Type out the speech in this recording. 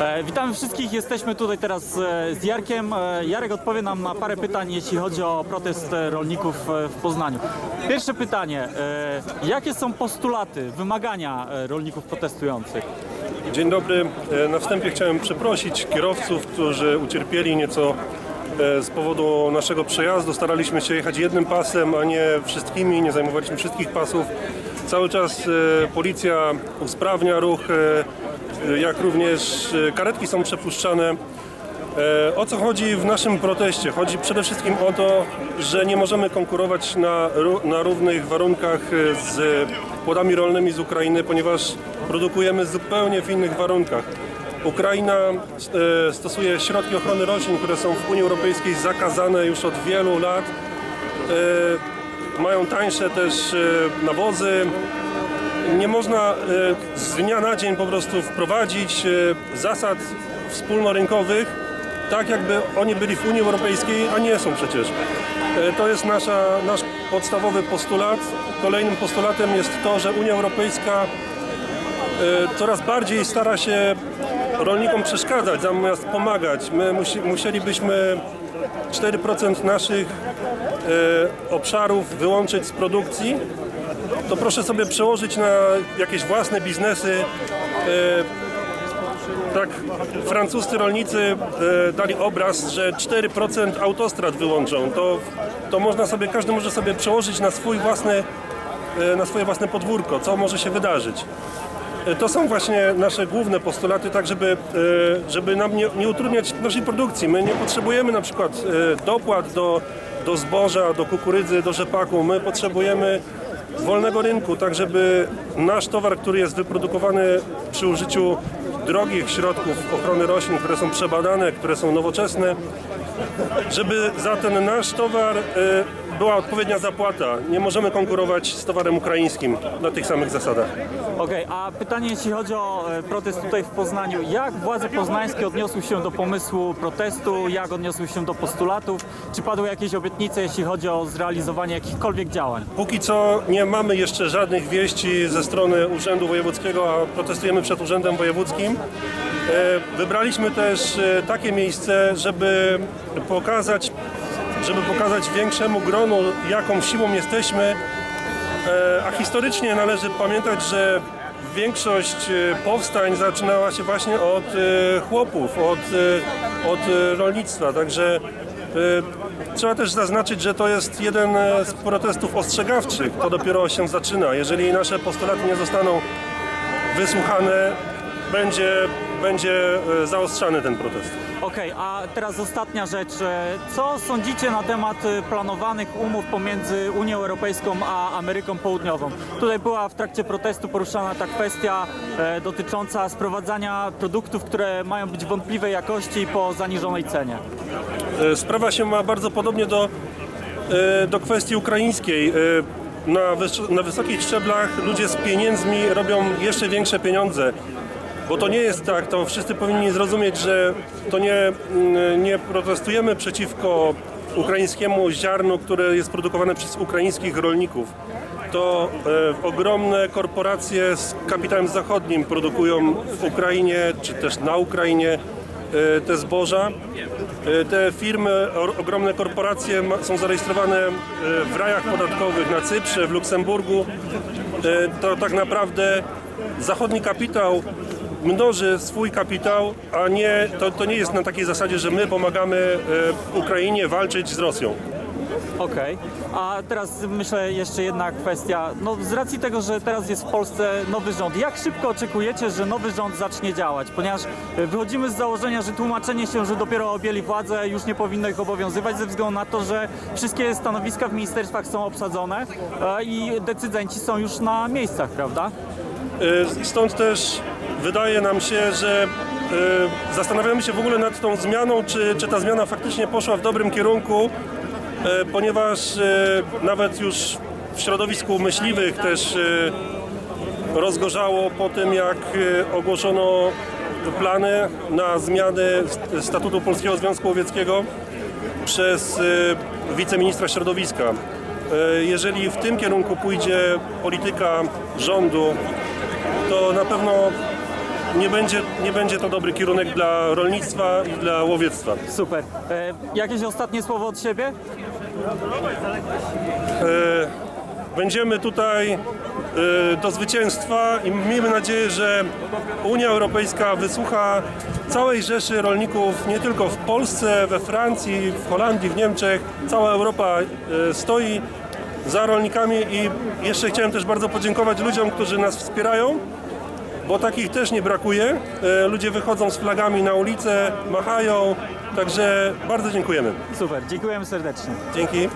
E, witamy wszystkich, jesteśmy tutaj teraz e, z Jarkiem. E, Jarek odpowie nam na parę pytań, jeśli chodzi o protest rolników w Poznaniu. Pierwsze pytanie, jakie są postulaty, wymagania rolników protestujących? Dzień dobry. Na wstępie chciałem przeprosić kierowców, którzy ucierpieli nieco z powodu naszego przejazdu. Staraliśmy się jechać jednym pasem, a nie wszystkimi, nie zajmowaliśmy wszystkich pasów. Cały czas policja usprawnia ruch, jak również e, karetki są przepuszczane. E, O co chodzi w naszym proteście? Chodzi przede wszystkim o to, że nie możemy konkurować na, na równych warunkach e, z płodami rolnymi z Ukrainy, ponieważ produkujemy zupełnie w innych warunkach. Ukraina stosuje środki ochrony roślin, które są w Unii Europejskiej zakazane już od wielu lat. Mają tańsze też nawozy, nie można e, z dnia na dzień po prostu wprowadzić e, zasad wspólnorynkowych, tak jakby oni byli w Unii Europejskiej, a nie są przecież. E, To jest nasza, nasz podstawowy postulat. Kolejnym postulatem jest to, że Unia Europejska coraz bardziej stara się rolnikom przeszkadzać zamiast pomagać. My musi, musielibyśmy 4% naszych obszarów wyłączyć z produkcji, to proszę sobie przełożyć na jakieś własne biznesy. E, Tak, francuscy rolnicy e, dali obraz, że 4% autostrad wyłączą. To, to można sobie, każdy może sobie przełożyć na swój własny, e, na swoje własne podwórko, co może się wydarzyć. To są właśnie nasze główne postulaty, tak żeby, żeby nam nie, nie utrudniać naszej produkcji. My nie potrzebujemy na przykład dopłat do, do zboża, do kukurydzy, do rzepaku. My potrzebujemy wolnego rynku, tak żeby nasz towar, który jest wyprodukowany przy użyciu drogich środków ochrony roślin, które są przebadane, które są nowoczesne, żeby za ten nasz towar e, była odpowiednia zapłata. Nie możemy konkurować z towarem ukraińskim na tych samych zasadach. Okej, a pytanie jeśli chodzi o e, protest tutaj w Poznaniu. Jak władze poznańskie odniosły się do pomysłu protestu? Jak odniosły się do postulatów? Czy padły jakieś obietnice, jeśli chodzi o zrealizowanie jakichkolwiek działań? Póki co nie mamy jeszcze żadnych wieści ze strony Urzędu Wojewódzkiego, a protestujemy przed Urzędem Wojewódzkim. E, Wybraliśmy też e, takie miejsce, żeby pokazać, żeby pokazać większemu gronu, jaką siłą jesteśmy. E, A historycznie należy pamiętać, że większość e, powstań zaczynała się właśnie od e, chłopów, od, od rolnictwa. Także trzeba też zaznaczyć, że to jest jeden z protestów ostrzegawczych. To dopiero się zaczyna. Jeżeli nasze postulaty nie zostaną wysłuchane, będzie, będzie e, zaostrzany ten protest. Okej, a teraz ostatnia rzecz. E, Co sądzicie na temat e, planowanych umów pomiędzy Unią Europejską a Ameryką Południową? Tutaj była w trakcie protestu poruszana ta kwestia dotycząca sprowadzania produktów, które mają być wątpliwej jakości po zaniżonej cenie. Sprawa się ma bardzo podobnie do, do kwestii ukraińskiej. Na, wys- na wysokich szczeblach ludzie z pieniędzmi robią jeszcze większe pieniądze. Bo to nie jest tak, to wszyscy powinni zrozumieć, że to nie, mm, nie protestujemy przeciwko ukraińskiemu ziarnu, które jest produkowane przez ukraińskich rolników. To e, ogromne korporacje z kapitałem zachodnim produkują w Ukrainie, czy też na Ukrainie e, te zboża. E, Te firmy, o- ogromne korporacje ma- są zarejestrowane e, w rajach podatkowych na Cyprze, w Luksemburgu. E, To tak naprawdę zachodni kapitał mnoży swój kapitał, a nie, to, to nie jest na takiej zasadzie, że my pomagamy e, Ukrainie walczyć z Rosją. Okej, a teraz myślę jeszcze jedna kwestia. No, z racji tego, że teraz jest w Polsce nowy rząd, jak szybko oczekujecie, że nowy rząd zacznie działać? Ponieważ e, wychodzimy z założenia, że tłumaczenie się, że dopiero objęli władzę już nie powinno ich obowiązywać ze względu na to, że wszystkie stanowiska w ministerstwach są obsadzone e, i decydenci są już na miejscach, prawda? Stąd też wydaje nam się, że e, zastanawiamy się w ogóle nad tą zmianą, czy, czy ta zmiana faktycznie poszła w dobrym kierunku, e, ponieważ e, nawet już w środowisku myśliwych też rozgorzało po tym, jak ogłoszono plany na zmiany st- statutu Polskiego Związku Łowieckiego przez wiceministra środowiska. Jeżeli w tym kierunku pójdzie polityka rządu, to na pewno nie będzie, nie będzie to dobry kierunek dla rolnictwa i dla łowiectwa. Super. E, jakieś ostatnie słowo od siebie? Będziemy tutaj e, do zwycięstwa i miejmy nadzieję, że Unia Europejska wysłucha całej rzeszy rolników, nie tylko w Polsce, we Francji, w Holandii, w Niemczech. Cała Europa e, stoi za rolnikami i jeszcze chciałem też bardzo podziękować ludziom, którzy nas wspierają, bo takich też nie brakuje. E, Ludzie wychodzą z flagami na ulicę, machają, także bardzo dziękujemy. Super, dziękujemy serdecznie. Dzięki.